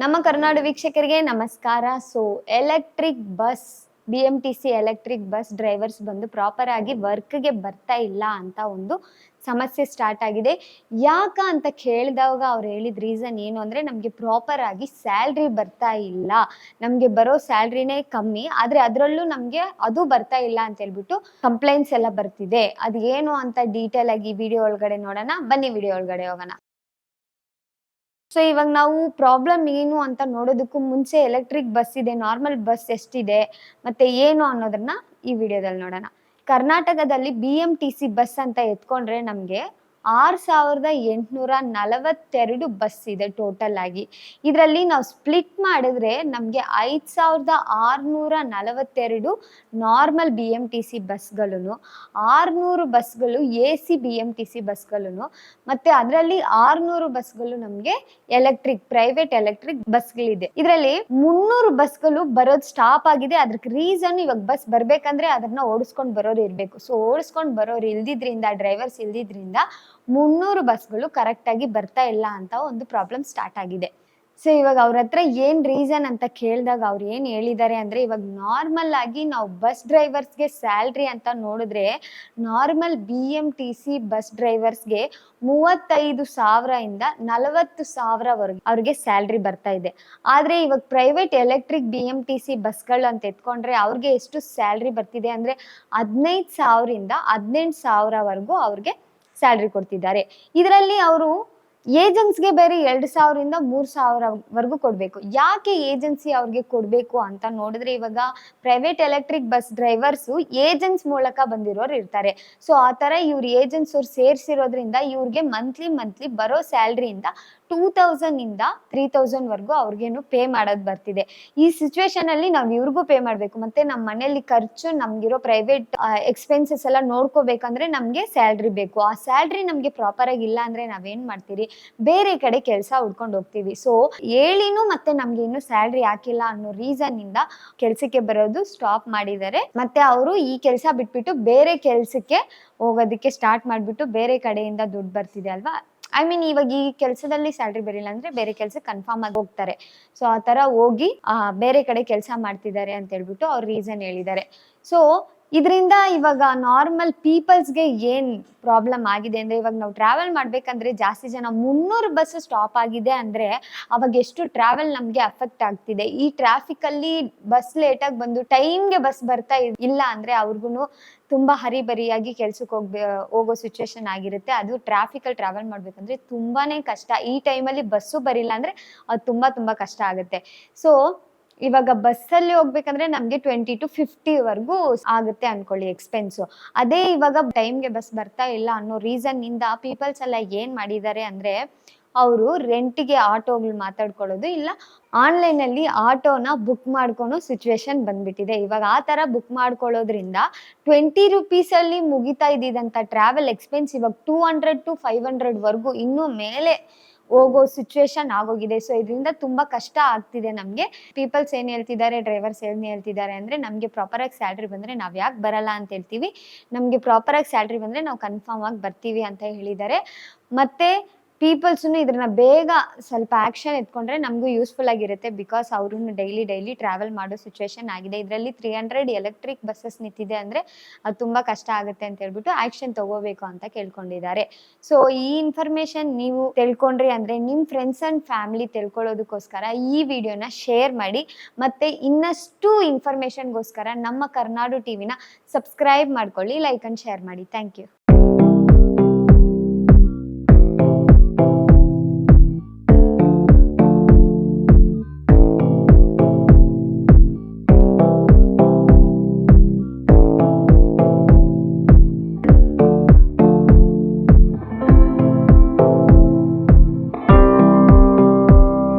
ನಮ್ಮ ಕರ್ನಾಡ ವೀಕ್ಷಕರಿಗೆ ನಮಸ್ಕಾರ. So electric bus B M T C electric bus drivers ಬಂದು ಪ್ರಾಪರ್ ಆಗಿ ವರ್ಕ್ಗೆ ಬರ್ತಾ ಇಲ್ಲ ಅಂತ ಒಂದು ಸಮಸ್ಯೆ ಸ್ಟಾರ್ಟ್ ಆಗಿದೆ. ಯಾಕ ಅಂತ ಕೇಳಿದಾಗ ಅವ್ರು ಹೇಳಿದ ರೀಸನ್ ಏನು ಅಂದರೆ ನಮಗೆ ಪ್ರಾಪರ್ ಆಗಿ ಸ್ಯಾಲ್ರಿ ಬರ್ತಾ ಇಲ್ಲ. ನಮಗೆ ಬರೋ ಸ್ಯಾಲ್ರಿನೇ ಕಮ್ಮಿ, ಆದರೆ ಅದರಲ್ಲೂ ನಮಗೆ ಅದು ಬರ್ತಾ ಇಲ್ಲ ಅಂತ ಹೇಳ್ಬಿಟ್ಟು ಕಂಪ್ಲೇಂಟ್ಸ್ ಎಲ್ಲ ಬರ್ತಿದೆ. ಅದು ಏನು ಅಂತ ಡೀಟೇಲ್ ಆಗಿ ವಿಡಿಯೋ ಒಳಗಡೆ ನೋಡೋಣ. ಬನ್ನಿ ವಿಡಿಯೋ ಒಳಗಡೆ ಹೋಗೋಣ. ಸೊ ಇವಾಗ ನಾವು ಪ್ರಾಬ್ಲಮ್ ಏನು ಅಂತ ನೋಡೋದಕ್ಕೂ ಮುಂಚೆ ಎಲೆಕ್ಟ್ರಿಕ್ ಬಸ್ ಇದೆ ನಾರ್ಮಲ್ ಬಸ್ ಎಷ್ಟಿದೆ, ಮತ್ತೆ ಏನು ಅನ್ನೋದನ್ನ ಈ ವಿಡಿಯೋದಲ್ಲಿ ನೋಡೋಣ. ಕರ್ನಾಟಕದಲ್ಲಿ B M T C bus ಅಂತ ಎತ್ಕೊಂಡ್ರೆ ನಮಗೆ ಆರು ಸಾವಿರದ ಎಂಟುನೂರ ನಲವತ್ತೆರಡು ಬಸ್ ಇದೆ ಟೋಟಲ್ ಆಗಿ. ಇದರಲ್ಲಿ ನಾವು ಸ್ಪ್ಲಿಟ್ ಮಾಡಿದ್ರೆ ನಮಗೆ ಐದು ಸಾವಿರದ ಆರುನೂರ ನಲವತ್ತೆರಡು normal B M T C ಬಸ್ಗಳು ಆರುನೂರು ಬಸ್ಗಳು A C B M T C ಬಸ್ಗಳು ಮತ್ತು ಅದರಲ್ಲಿ ಆರುನೂರು ಬಸ್ಗಳು ನಮಗೆ ಎಲೆಕ್ಟ್ರಿಕ್ ಪ್ರೈವೇಟ್ ಎಲೆಕ್ಟ್ರಿಕ್ ಬಸ್ಗಳಿದೆ ಇದರಲ್ಲಿ ಮುನ್ನೂರು ಬಸ್ಗಳು ಬರೋದು ಸ್ಟಾಪ್ ಆಗಿದೆ. ಅದಕ್ಕೆ ರೀಸನ್ ಇವಾಗ ಬಸ್ ಬರಬೇಕಂದ್ರೆ ಅದನ್ನ ಓಡಿಸ್ಕೊಂಡು ಬರೋರು ಇರಬೇಕು. ಸೊ ಓಡಿಸ್ಕೊಂಡು ಬರೋರು ಇಲ್ದಿದ್ರಿಂದ ಡ್ರೈವರ್ಸ್ ಇಲ್ದಿದ್ರಿಂದ ಮುನ್ನೂರು ಬಸ್ಗಳು ಕರೆಕ್ಟಾಗಿ ಬರ್ತಾ ಇಲ್ಲ ಅಂತ ಒಂದು ಪ್ರಾಬ್ಲಮ್ ಸ್ಟಾರ್ಟ್ ಆಗಿದೆ. ಸೊ ಇವಾಗ ಅವ್ರ ಹತ್ರ ಏನ್ ರೀಸನ್ ಅಂತ ಕೇಳಿದಾಗ ಅವ್ರು ಏನ್ ಹೇಳಿದ್ದಾರೆ ಅಂದ್ರೆ, ಇವಾಗ ನಾರ್ಮಲ್ ಆಗಿ ನಾವು ಬಸ್ ಡ್ರೈವರ್ಸ್ಗೆ ಸ್ಯಾಲ್ರಿ ಅಂತ ನೋಡಿದ್ರೆ normal B M T C bus ಡ್ರೈವರ್ಸ್ಗೆ ಮೂವತ್ತೈದು ಸಾವಿರದಿಂದ ನಲವತ್ತು ಸಾವಿರವರೆಗೆ ಅವ್ರಿಗೆ ಸ್ಯಾಲ್ರಿ ಬರ್ತಾ ಇದೆ. ಆದ್ರೆ ಇವಾಗ private electric B M T C ಬಸ್ಗಳು ಅಂತ ಎತ್ಕೊಂಡ್ರೆ ಅವ್ರಿಗೆ ಎಷ್ಟು ಸ್ಯಾಲ್ರಿ ಬರ್ತಿದೆ ಅಂದ್ರೆ, ಹದಿನೈದು ಸಾವಿರದಿಂದ ಹದಿನೆಂಟು ಸಾವಿರವರೆಗೂ ಅವ್ರಿಗೆ ಸ್ಯಾಲ್ರಿ ಕೊಡ್ತಿದ್ದಾರೆ. ಇದರಲ್ಲಿ ಅವರು ಏಜೆನ್ಸ್ಗೆ ಬೇರೆ ಎರಡು ಸಾವಿರದಿಂದ ಮೂರು ಸಾವಿರವರೆಗೂ ಕೊಡಬೇಕು. ಯಾಕೆ ಏಜೆನ್ಸಿ ಅವ್ರಿಗೆ ಕೊಡಬೇಕು ಅಂತ ನೋಡಿದ್ರೆ ಇವಾಗ private electric bus drivers agents ಮೂಲಕ ಬಂದಿರೋರು ಇರ್ತಾರೆ. ಸೊ ಆ ಥರ ಇವ್ರು ಏಜೆನ್ಸ್ ಅವ್ರು ಸೇರಿಸಿರೋದ್ರಿಂದ ಇವ್ರಿಗೆ ಮಂತ್ಲಿ ಮಂತ್ಲಿ ಬರೋ ಸ್ಯಾಲ್ರಿಯಿಂದ ಟೂ ತೌಸಂಡ್ ತ್ರೀ ತೌಸಂಡ್ ವರ್ಗು ಅವ್ರಿಗೇನು ಪೇ ಮಾಡೋದು ಬರ್ತಿದೆ. ಈ ಸಿಚುವೇಶನ್ ಅಲ್ಲಿ ನಾವು ಇವ್ರಿಗೂ ಪೇ ಮಾಡಬೇಕು. ಮತ್ತೆ ನಮ್ಮ ಮನೆಯಲ್ಲಿ ಖರ್ಚು, ನಮ್ಗಿರೋ ಪ್ರೈವೇಟ್ ಎಕ್ಸ್ಪೆನ್ಸಸ್ ಎಲ್ಲ ನೋಡ್ಕೋಬೇಕಂದ್ರೆ ನಮಗೆ ಸ್ಯಾಲ್ರಿ ಬೇಕು. ಆ ಸ್ಯಾಲ್ರಿ ನಮಗೆ ಪ್ರಾಪರ್ ಆಗಿ ಇಲ್ಲ ಅಂದ್ರೆ ನಾವೇನ್ ಮಾಡ್ತೀರಿ? ಬೇರೆ ಕಡೆ ಕೆಲಸ ಹುಡ್ಕೊಂಡು ಹೋಗ್ತೀವಿ. ಸೊ ಹೇಳಿನೂ ಮತ್ತೆ ನಮ್ಗೆ ಇನ್ನು ಸ್ಯಾಲ್ರಿ ಹಾಕಿಲ್ಲ ಅನ್ನೋ ರೀಸನ್ ಇಂದ ಕೆಲ್ಸಕ್ಕೆ ಬರೋದು ಸ್ಟಾಪ್ ಮಾಡಿದ್ದಾರೆ. ಮತ್ತೆ ಅವರು ಈ ಕೆಲಸ ಬಿಟ್ಬಿಟ್ಟು ಬೇರೆ ಕೆಲಸಕ್ಕೆ ಹೋಗೋದಕ್ಕೆ ಸ್ಟಾರ್ಟ್ ಮಾಡ್ಬಿಟ್ಟು ಬೇರೆ ಕಡೆಯಿಂದ ದುಡ್ಡು ಬರ್ತಿದೆ ಅಲ್ವಾ? ಐ ಮೀನ್ ಇವಾಗ ಈ ಕೆಲಸದಲ್ಲಿ ಸ್ಯಾಲ್ರಿ ಬರಲಿಲ್ಲ ಅಂದ್ರೆ ಬೇರೆ ಕೆಲಸ ಕನ್ಫರ್ಮ್ ಆಗಿ ಹೋಗ್ತಾರೆ. ಸೊ ಆ ತರ ಹೋಗಿ ಬೇರೆ ಕಡೆ ಕೆಲಸ ಮಾಡ್ತಿದ್ದಾರೆ ಅಂತ ಹೇಳ್ಬಿಟ್ಟು ಅವ್ರು ರೀಸನ್ ಹೇಳಿದ್ದಾರೆ. ಸೊ ಇದರಿಂದ ಇವಾಗ ನಾರ್ಮಲ್ ಪೀಪಲ್ಸ್ಗೆ ಏನ್ ಪ್ರಾಬ್ಲಮ್ ಆಗಿದೆ ಅಂದರೆ ಇವಾಗ ನಾವು ಟ್ರಾವೆಲ್ ಮಾಡಬೇಕಂದ್ರೆ ಜಾಸ್ತಿ ಜನ ಮುನ್ನೂರು ಬಸ್ ಸ್ಟಾಪ್ ಆಗಿದೆ ಅಂದ್ರೆ ಅವಾಗ ಎಷ್ಟು ಟ್ರಾವೆಲ್ ನಮಗೆ ಅಫೆಕ್ಟ್ ಆಗ್ತಿದೆ. ಈ ಟ್ರಾಫಿಕ್ ಅಲ್ಲಿ ಬಸ್ ಲೇಟಾಗಿ ಬಂದು ಟೈಮ್ಗೆ ಬಸ್ ಬರ್ತಾ ಇಲ್ಲ ಅಂದ್ರೆ ಅವ್ರಿಗೂ ತುಂಬಾ ಹರಿಬರಿಯಾಗಿ ಕೆಲ್ಸಕ್ಕೆ ಹೋಗ್ಬೇ, ಹೋಗೋ ಸಿಚುವೇಶನ್ ಆಗಿರುತ್ತೆ. ಅದು ಟ್ರಾಫಿಕ್ ಅಲ್ಲಿ ಟ್ರಾವೆಲ್ ಮಾಡಬೇಕಂದ್ರೆ ತುಂಬಾನೇ ಕಷ್ಟ. ಈ ಟೈಮಲ್ಲಿ ಬಸ್ಸು ಬರಿಲ್ಲ ಅಂದ್ರೆ ಅದು ತುಂಬಾ ತುಂಬಾ ಕಷ್ಟ ಆಗುತ್ತೆ. ಸೊ ಇವಾಗ ಬಸ್ಸಲ್ಲಿ ಹೋಗ್ಬೇಕಂದ್ರೆ ನಮಗೆ ಟ್ವೆಂಟಿ ಟು ಫಿಫ್ಟಿವರೆಗೂ ಆಗುತ್ತೆ ಅನ್ಕೊಳ್ಳಿ ಎಕ್ಸ್ಪೆನ್ಸು ಅದೇ ಇವಾಗ ಟೈಮ್ಗೆ ಬಸ್ ಬರ್ತಾ ಇಲ್ಲ ಅನ್ನೋ ರೀಸನ್ ಇಂದ ಪೀಪಲ್ಸ್ ಎಲ್ಲ ಏನ್ ಮಾಡಿದ್ದಾರೆ ಅಂದ್ರೆ ಅವರು ರೆಂಟಿಗೆ ಆಟೋಗಳು ಮಾತಾಡ್ಕೊಳ್ಳೋದು ಇಲ್ಲ ಆನ್ಲೈನಲ್ಲಿ ಆಟೋನ ಬುಕ್ ಮಾಡ್ಕೊಳೋ ಸಿಚುವೇಶನ್ ಬಂದ್ಬಿಟ್ಟಿದೆ. ಇವಾಗ ಆ ಥರ ಬುಕ್ ಮಾಡ್ಕೊಳ್ಳೋದ್ರಿಂದ ಟ್ವೆಂಟಿ ರುಪೀಸಲ್ಲಿ ಮುಗಿತಾ ಇದ್ದಿದ್ದಂಥ ಟ್ರಾವೆಲ್ ಎಕ್ಸ್ಪೆನ್ಸ್ ಇವಾಗ ಟೂ ಹಂಡ್ರೆಡ್ ಟು ಫೈವ್ ಹಂಡ್ರೆಡ್ವರೆಗೂ ಇನ್ನೂ ಮೇಲೆ ಹೋಗೋ ಸಿಚುವೇಶನ್ ಆಗೋಗಿದೆ. ಸೊ ಇದರಿಂದ ತುಂಬಾ ಕಷ್ಟ ಆಗ್ತಿದೆ ನಮಗೆ. ಪೀಪಲ್ಸ್ ಏನು ಹೇಳ್ತಿದ್ದಾರೆ ಡ್ರೈವರ್ಸ್ ಏನ್ ಹೇಳ್ತಿದ್ದಾರೆ ಅಂದ್ರೆ, ನಮಗೆ ಪ್ರಾಪರಾಗಿ ಸ್ಯಾಲ್ರಿ ಬಂದ್ರೆ ನಾವು ಯಾಕೆ ಬರಲ್ಲ ಅಂತ ಹೇಳ್ತೀವಿ. ನಮಗೆ ಪ್ರಾಪರಾಗಿ ಸ್ಯಾಲ್ರಿ ಬಂದ್ರೆ ನಾವು ಕನ್ಫರ್ಮ್ ಆಗಿ ಬರ್ತೀವಿ ಅಂತ ಹೇಳಿದ್ದಾರೆ. ಮತ್ತೆ ಪೀಪಲ್ಸ್ನು ಇದನ್ನ ಬೇಗ ಸ್ವಲ್ಪ ಆಕ್ಷನ್ ಎತ್ಕೊಂಡ್ರೆ ನಮಗೂ ಯೂಸ್ಫುಲ್ ಆಗಿರುತ್ತೆ ಬಿಕಾಸ್ ಅವರು ಡೈಲಿ ಡೈಲಿ ಟ್ರಾವೆಲ್ ಮಾಡೋ ಸಿಚುವೇಶನ್ ಆಗಿದೆ. ಇದರಲ್ಲಿ ತ್ರೀ ಹಂಡ್ರೆಡ್ ಎಲೆಕ್ಟ್ರಿಕ್ ಬಸ್ಸಸ್ ನಿಂತಿದೆ ಅಂದರೆ ಅದು ತುಂಬ ಕಷ್ಟ ಆಗುತ್ತೆ ಅಂತ ಹೇಳ್ಬಿಟ್ಟು ಆಕ್ಷನ್ ತಗೋಬೇಕು ಅಂತ ಕೇಳ್ಕೊಂಡಿದ್ದಾರೆ. ಸೊ ಈ ಇನ್ಫಾರ್ಮೇಶನ್ ನೀವು ತಿಳ್ಕೊಂಡ್ರಿ ಅಂದರೆ ನಿಮ್ಮ ಫ್ರೆಂಡ್ಸ್ ಆ್ಯಂಡ್ ಫ್ಯಾಮಿಲಿ ತಿಳ್ಕೊಳ್ಳೋದಕ್ಕೋಸ್ಕರ ಈ ವಿಡಿಯೋನ ಶೇರ್ ಮಾಡಿ ಮತ್ತು ಇನ್ನಷ್ಟು ಇನ್ಫಾರ್ಮೇಷನ್ಗೋಸ್ಕರ ನಮ್ಮ ಕರ್ನಾಡು ಟಿವಿನ ಸಬ್ಸ್ಕ್ರೈಬ್ ಮಾಡ್ಕೊಳ್ಳಿ ಲೈಕ್ ಆ್ಯಂಡ್ ಶೇರ್ ಮಾಡಿ. Thank you